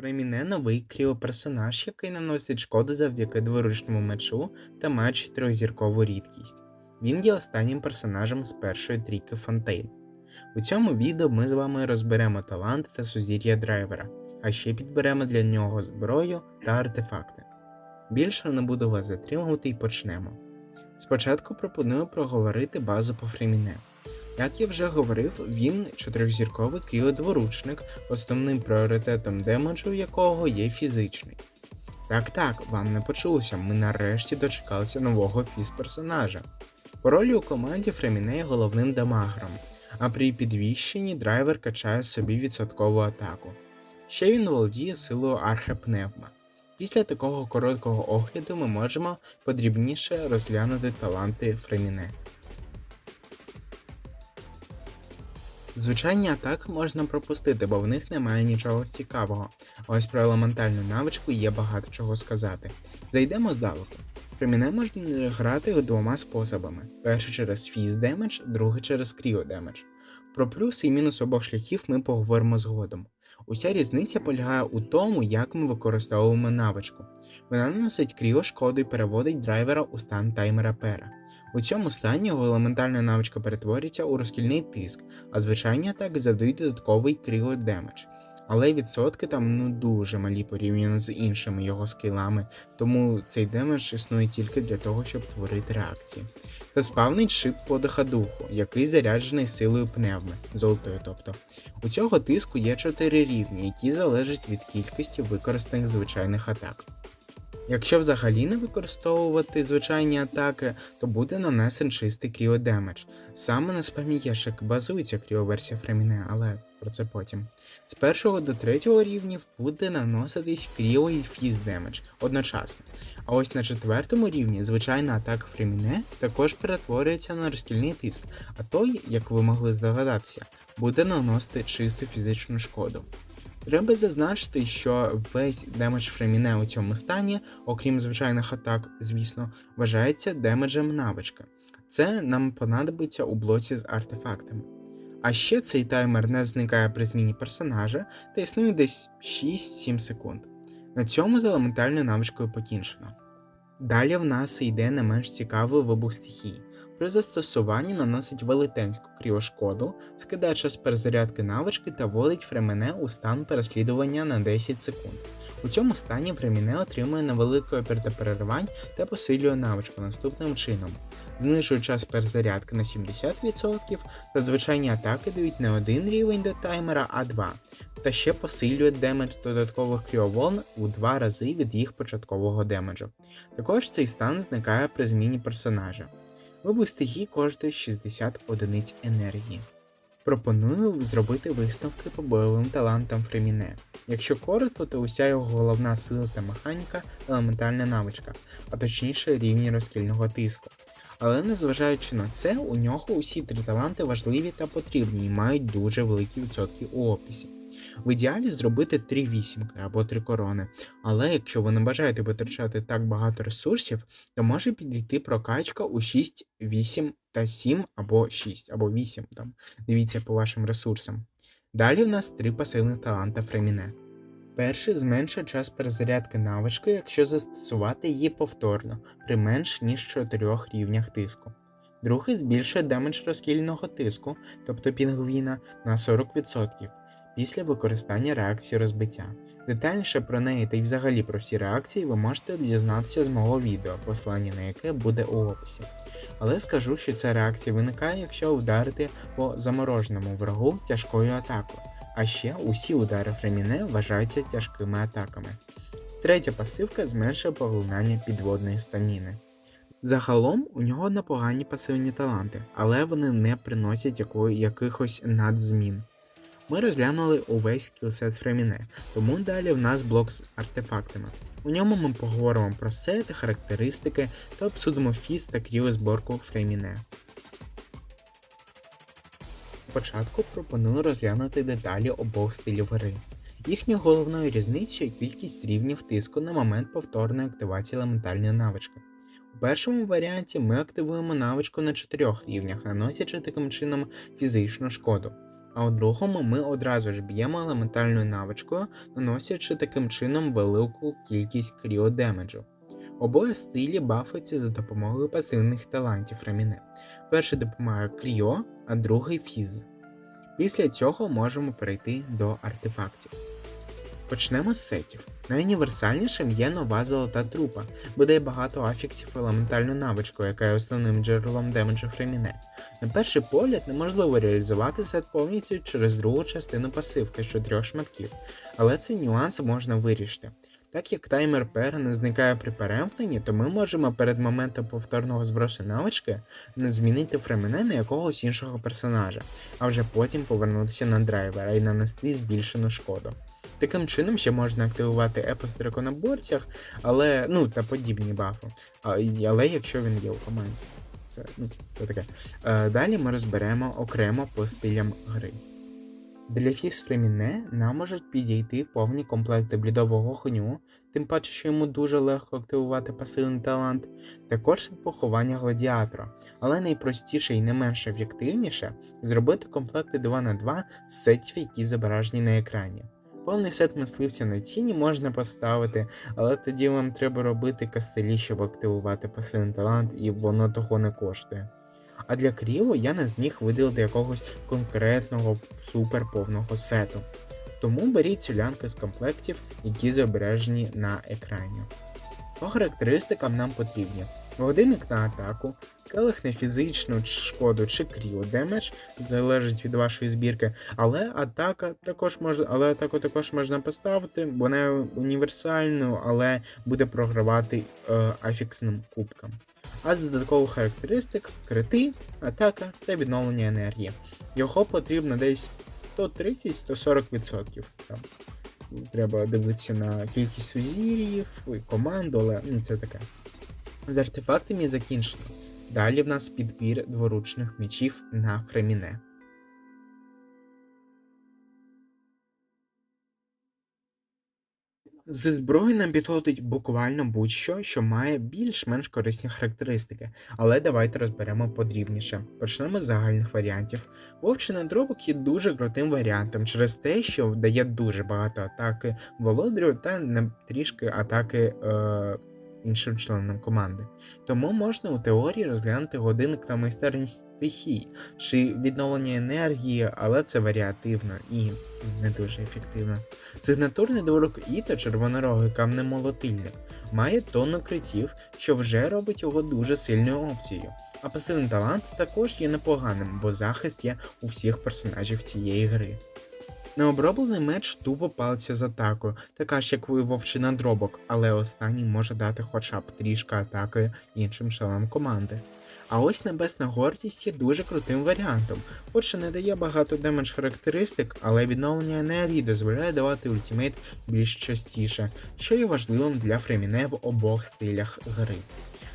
Фреміне новий кріоперсонаж, який наносить шкоду завдяки дворучному мечу та має чотирьохзіркову рідкість. Він є останнім персонажем з першої трійки Фонтейн. У цьому відео ми з вами розберемо таланти та сузір'я драйвера, а ще підберемо для нього зброю та артефакти. Більше не буду вас затримувати і почнемо. Спочатку пропоную проговорити базу по Фреміне. Як я вже говорив, він чотирьохзірковий кріодворучник, основним пріоритетом демеджу якого є фізичний. Так так, вам не почулося, ми нарешті дочекалися нового фіз-персонажа. По ролі у команді Фреміне є головним дамагером, а при підвищенні драйвер качає собі відсоткову атаку. Ще він володіє силою архепневма. Після такого короткого огляду ми можемо подрібніше розглянути таланти Фреміне. Звичайні атаки можна пропустити, бо в них немає нічого цікавого. А ось про елементальну навичку є багато чого сказати. Зайдемо здалеку. Фреміне можна грати двома способами: перший через фіз демедж, другий через кріо демедж. Про плюси і мінус обох шляхів ми поговоримо згодом. Уся різниця полягає у тому, як ми використовуємо навичку. Вона наносить кріо шкоду і переводить драйвера у стан таймера пера. У цьому стані елементальна навичка перетворюється у розкільний тиск, а звичайні атаки завдають додатковий кріо демедж. Але відсотки там ну дуже малі порівняно з іншими його скілами, тому цей демедж існує тільки для того, щоб творити реакції. Та спавнить шип подиха духу, який заряджений силою пневми, золотою тобто. У цього тиску є 4 рівні, які залежать від кількості використаних звичайних атак. Якщо взагалі не використовувати звичайні атаки, то буде нанесен чистий кріодемедж. Саме на спамі спамієшек базується кріоверсія Фреміне, але про це потім. З першого до третього рівнів буде наноситись кріо і фіз демедж одночасно. А ось на четвертому рівні звичайна атака Фреміне також перетворюється на розкільний тиск, а той, як ви могли здогадатися, буде наносити чисту фізичну шкоду. Треба зазначити, що весь демедж Фреміне у цьому стані, окрім звичайних атак, звісно, вважається демеджем навички. Це нам понадобиться у блоці з артефактами. А ще цей таймер не зникає при зміні персонажа та існує десь 6-7 секунд. На цьому з елементальною навичкою покінчено. Далі в нас йде не менш цікавий вибух стихій. При застосуванні наносить велетенську кріошкоду, скидає час перезарядки навички та вводить Фремене у стан переслідування на 10 секунд. У цьому стані Фреміне отримує невеликий опір та переривань та посилює навичку наступним чином. Знижує час перезарядки на 70% та звичайні атаки дають не один рівень до таймера, а два. Та ще посилює демедж додаткових кріоволн у два рази від їх початкового демеджу. Також цей стан зникає при зміні персонажа. Вибух стихій коштує 60 одиниць енергії. Пропоную зробити висновки по бойовим талантам Фреміне. Якщо коротко, то уся його головна сила та механіка елементальна навичка, а точніше рівні розкільного тиску. Але незважаючи на це, у нього усі три таланти важливі та потрібні і мають дуже великі відсотки у описі. В ідеалі зробити три вісімки або три корони, але якщо ви не бажаєте витрачати так багато ресурсів, то може підійти прокачка у 6, 8 та 7 або 6, або 8 там. Дивіться по вашим ресурсам. Далі в нас три пасивних таланта Фреміне. Перший зменшує час перезарядки навички, якщо застосувати її повторно при менш ніж 4 рівнях тиску. Другий збільшує демедж розкільного тиску, тобто пінгвіна, на 40% після використання реакції розбиття. Детальніше про неї та й взагалі про всі реакції ви можете дізнатися з мого відео, послання на яке буде у описі. Але скажу, що ця реакція виникає, якщо вдарити по замороженому врагу тяжкою атакою, а ще усі удари Фреміне вважаються тяжкими атаками. Третя пасивка зменшує поглинання підводної стаміни. Загалом у нього непогані пасивні таланти, але вони не приносять якихось надзмін. Ми розглянули увесь скілсет Фреміне, тому далі в нас блок з артефактами. У ньому ми поговоримо про сети, характеристики та обсудимо фіз та кріо зборку Фреміне. Спочатку пропоную розглянути деталі обох стилів гри. Їхньою головною різницею кількість рівнів тиску на момент повторної активації елементальної навички. У першому варіанті ми активуємо навичку на 4 рівнях, наносячи таким чином фізичну шкоду. А у другому ми одразу ж б'ємо елементальною навичкою, наносячи таким чином велику кількість кріодемеджу. Обоє стилі бафуються за допомогою пасивних талантів Реміне. Перший допомагає кріо, а другий фіз. Після цього можемо перейти до артефактів. Почнемо з сетів. Найуніверсальнішим є нова золота трупа, бо дає багато афіксів елементальну навичку, яка є основним джерелом демеджу Хреміне. На перший погляд неможливо реалізувати сет повністю через другу частину пасивки, що трьох шматків, але цей нюанс можна вирішити. Так як таймер пер не зникає при перемкненні, то ми можемо перед моментом повторного збросу навички не змінити фремене на якогось іншого персонажа, а вже потім повернутися на драйвера і нанести збільшену шкоду. Таким чином ще можна активувати епос драконоборцях, але ну та подібні бафи. Але якщо він є у команді. Це, ну, це таке. Е, далі ми розберемо окремо по стилям гри. Для фіс Фреміне нам можуть підійти повні комплекти блідового коню, тим паче, що йому дуже легко активувати пасивний талант, також поховання гладіатора, але найпростіше і не менш ефективніше зробити комплекти 2 на 2 з сетів, які зображені на екрані. Повний сет мисливця на тіні можна поставити, але тоді вам треба робити кастелі, щоб активувати пасивний талант, і воно того не коштує. А для Крілу я не зміг виділити якогось конкретного суперповного сету. Тому беріть цілянки з комплектів, які зображені на екрані. По характеристикам нам потрібні годинник на атаку, келих на фізичну шкоду чи кріо демедж, залежить від вашої збірки, але атака також можна, але атаку також можна поставити, вона універсальною, але буде програвати е, афіксним кубкам а з додаткових характеристик крити, атака та відновлення енергії. Його потрібно десь 130-140%. Там. Треба дивитися на кількість узірів і команду, але ну, це таке. З артефактами закінчено. Далі в нас підбір дворучних мечів на фреміне. Зі зброї нам підходить буквально будь-що, що має більш-менш корисні характеристики, але давайте розберемо подрібніше. Почнемо з загальних варіантів. Вовчий дробок є дуже крутим варіантом через те, що дає дуже багато атаки володарю та не трішки атаки. Е іншим членам команди. Тому можна у теорії розглянути годинник та майстерність стихій чи відновлення енергії, але це варіативно і не дуже ефективно. Сигнатурний дворок Іта червонорогий камнемолотильник має тонну критів, що вже робить його дуже сильною опцією. А пасивний талант також є непоганим, бо захист є у всіх персонажів цієї гри. Необроблений меч тупо палиться з атакою, така ж як і вовчина дробок, але останній може дати хоча б трішки атаки іншим членам команди. А ось небесна гордість є дуже крутим варіантом, хоч і не дає багато демедж характеристик, але відновлення енергії дозволяє давати ультимейт більш частіше, що є важливим для фреміне в обох стилях гри.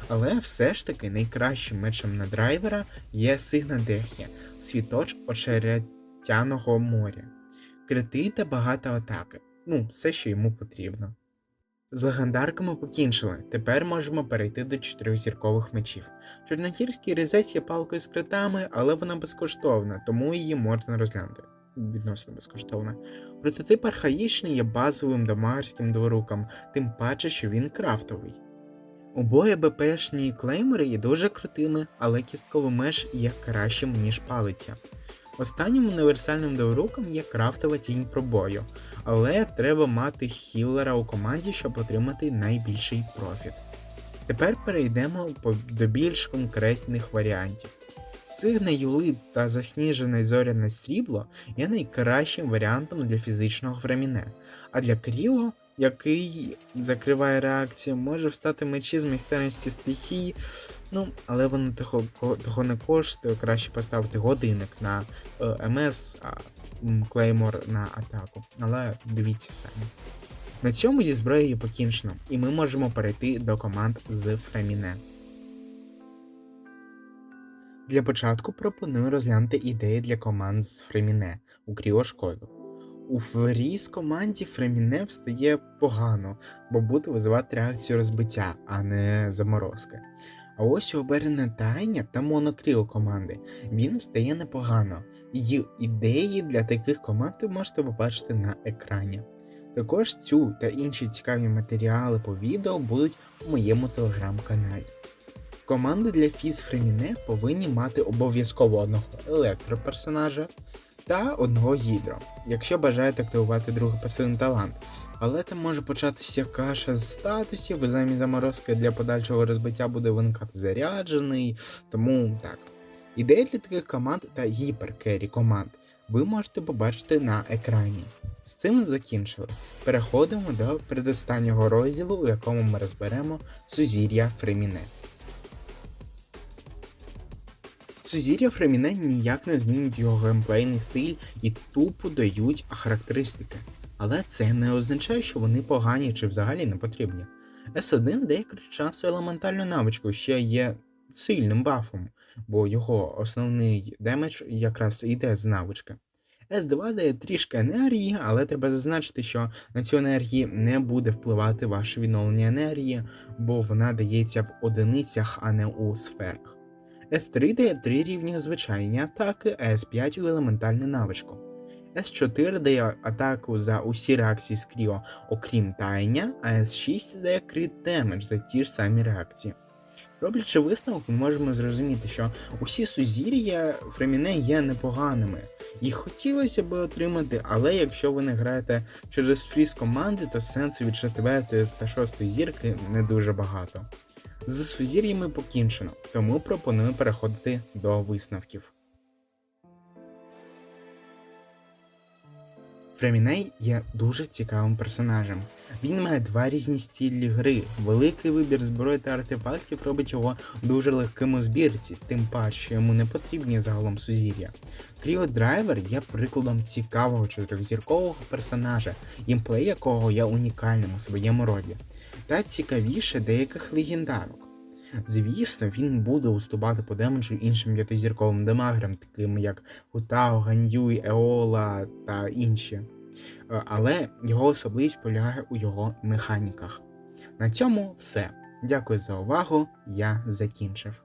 Але все ж таки найкращим мечем на драйвера є Сигна Дех'я, світоч очеретяного моря крити та багато атаки. Ну, все, що йому потрібно. З легендарками покінчили, тепер можемо перейти до чотирьохзіркових мечів. Чорногірський резець є палкою з критами, але вона безкоштовна, тому її можна розглянути. Відносно безкоштовна. Прототип архаїчний є базовим дамарським дворуком, тим паче, що він крафтовий. Обоє БПшні клеймери є дуже крутими, але кістковий меч є кращим, ніж палиця. Останнім універсальним довруком є крафтова тінь пробою, але треба мати хіллера у команді, щоб отримати найбільший профіт. Тепер перейдемо до більш конкретних варіантів. Цигне юли та засніжене зоряне срібло є найкращим варіантом для фізичного фреміне, а для кріло який закриває реакцію, може встати мечі з майстерністю стихії, ну, але воно того того не коштує, краще поставити годинник на е, МС, а клеймор на атаку. Але дивіться самі. На цьому зі зброєю покінчено, і ми можемо перейти до команд з Фреміне. Для початку пропоную розглянути ідеї для команд з Фреміне у Кріошкоду. У Фріз команді Фреміне встає погано, бо буде визивати реакцію розбиття, а не заморозки. А ось у оберене таяння та монокріл команди. Він встає непогано. Її ідеї для таких команд ви можете побачити на екрані. Також цю та інші цікаві матеріали по відео будуть у моєму телеграм-каналі. Команди для Фіз Фреміне повинні мати обов'язково одного електроперсонажа та одного гідро, якщо бажаєте активувати другий пасивний талант. Але там може початися каша з статусів, і замість заморозки для подальшого розбиття буде виникати заряджений. Тому так. Ідеї для таких команд та гіперкері команд ви можете побачити на екрані. З цим закінчили. Переходимо до передостаннього розділу, у якому ми розберемо сузір'я Фреміне. Сузір'я Фреміне ніяк не змінюють його геймплейний стиль і тупо дають характеристики. Але це не означає, що вони погані чи взагалі не потрібні. S1 дає часу елементальну навичку, ще є сильним бафом, бо його основний демедж якраз йде з навички. S2 дає трішки енергії, але треба зазначити, що на цю енергію не буде впливати ваше відновлення енергії, бо вона дається в одиницях, а не у сферах. S3 дає 3 рівні звичайні атаки, а S5 у елементальну навичку. S4 дає атаку за усі реакції з Кріо, окрім таяння, а S6 дає крит демедж за ті ж самі реакції. Роблячи висновок, ми можемо зрозуміти, що усі сузір'я Фреміне є непоганими. Їх хотілося б отримати, але якщо ви не граєте через фріз команди, то сенсу від 4 та 6 зірки не дуже багато. З сузір'ями покінчено, тому пропоную переходити до висновків. Фреміней є дуже цікавим персонажем. Він має два різні стилі гри. Великий вибір зброї та артефактів робить його дуже легким у збірці, тим паче йому не потрібні загалом сузір'я. Кріо Драйвер є прикладом цікавого чотирьохзіркового персонажа, імплей якого є унікальним у своєму роді, та цікавіше деяких легендарок. Звісно, він буде уступати по демеджу іншим п'ятизірковим демаграм, таким як Гутао, Ганьюй, Еола та інші. Е, Але його особливість полягає у його механіках. На цьому все. Дякую за увагу. Я закінчив.